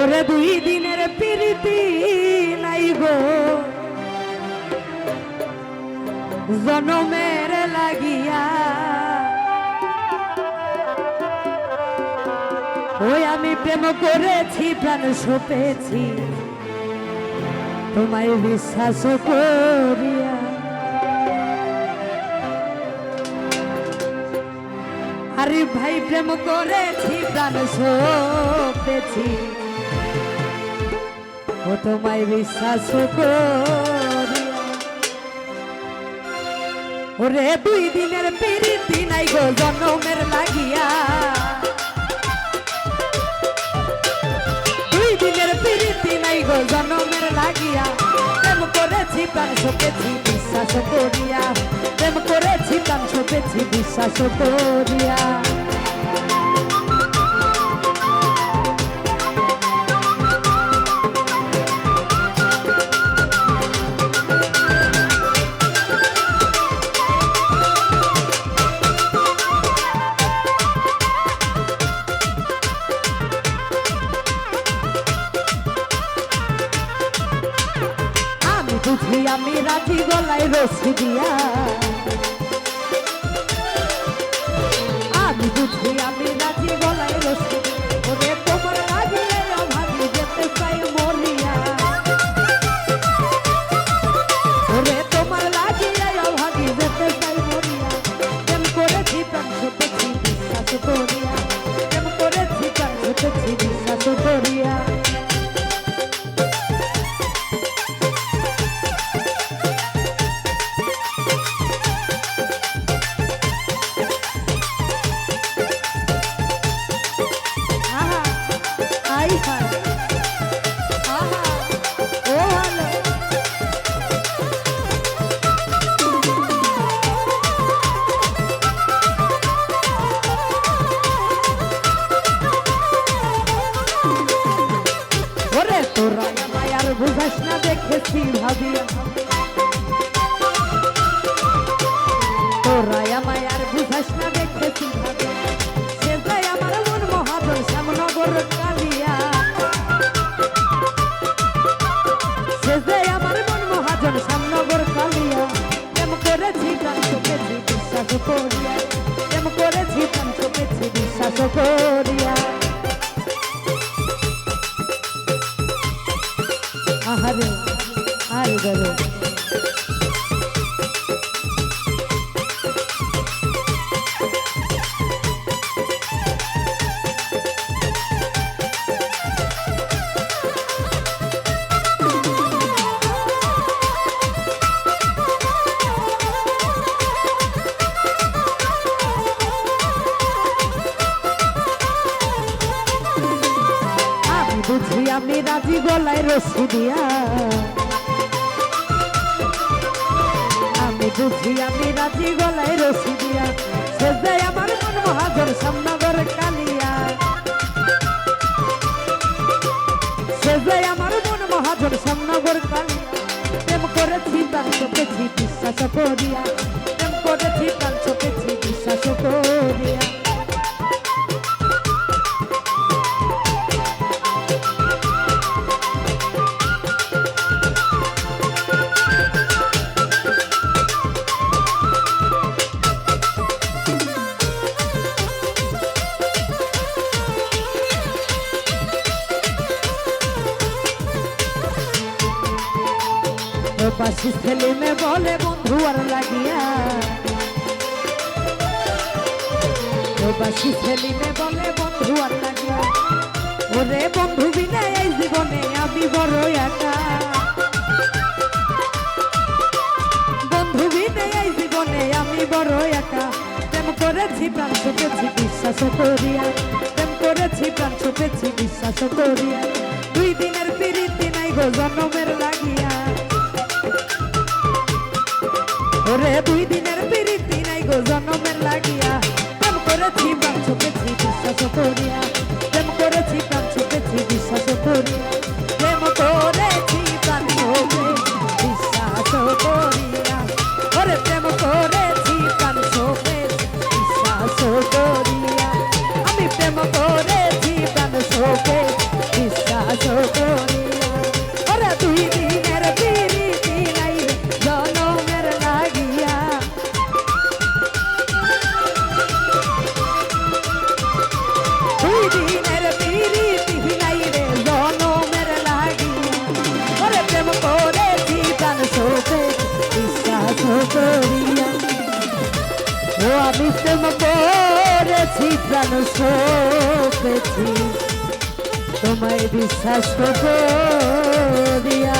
ওরে দুই দিনের প্রীতি নাই গো। জনমের লাগিয়া ওই আমি প্রেম করেছি, প্রাণ সপেছি। তোমায় বিশ্বাস করিয়া আরে ভাই, প্রেম করেছি, প্রাণ সপেছি। ও তোমায় বিশ্বাস ওরে দুই দিনের পিরিতি নাই গো, জনমের লাগিয়া। দুই দিনের পিরিতি নাই গো, জনমের লাগিয়া। প্রেম করেছি, প্রাণ সপেছি, বিশ্বাস করিয়া। প্রেম করেছি, প্রাণ সপেছি, বিশ্বাস করিয়া। বুঝি আমি রাজি গলায় রসি দিয়া। আমি বুঝি আমি রাজি গলায় রসি ওরে তোমার লাগিয়ে অভাগি যেতে চাই মরিয়া। ওরে তোমার লাগিয়ে অভাগি যেতে চাই মরিয়া। প্রেম করেছি, প্রাণ সতেছি বিশ্বাস করিয়া। প্রেম করেছি, প্রাণ সতেছি বিশ্বাস করিয়া। না দেখেছি ভাবিয়া তোরা আমায় বুঝাস না দেখেছি মন মহাজন শ্যামনগর মন মহাজন শ্যামনগর আহারে আর গরে আমি রাজি গলায় রসি দিয়া। আমি বুঝি আমি রাজি গলায় রসি দিয়া। সে যে আমার মন মহাজন সামনগর কালিয়া। সে যে আমার মন মহাজন সামনগর কালিয়া। প্রেম করেছি প্রাণ চোখেছি বিশ্বাস করিয়া। প্রেম করেছি প্রাণ চোখেছি পাশি ছেলে মে বলে, বন্ধু আর লাগিয়া। পাশি ছেলে মে বলে, বন্ধু আর লাগিয়া। ওরে বন্ধু বিনা এই জীবনে আমি বড় একা। বন্ধু বিনা এই জীবনে আমি বড় একা। প্রেম করেছি, প্রাণ ছুটেছি বিশ্বাস করিয়া। প্রেম করেছি, প্রাণ ছুটেছি বিশ্বাস করিয়া। দুই দিনের পিরিতি নাই গো জন্মের করিয়া আমি প্রেম করেছি প্রাণ সপেছি। তোমায় বিশ্বাস করিয়া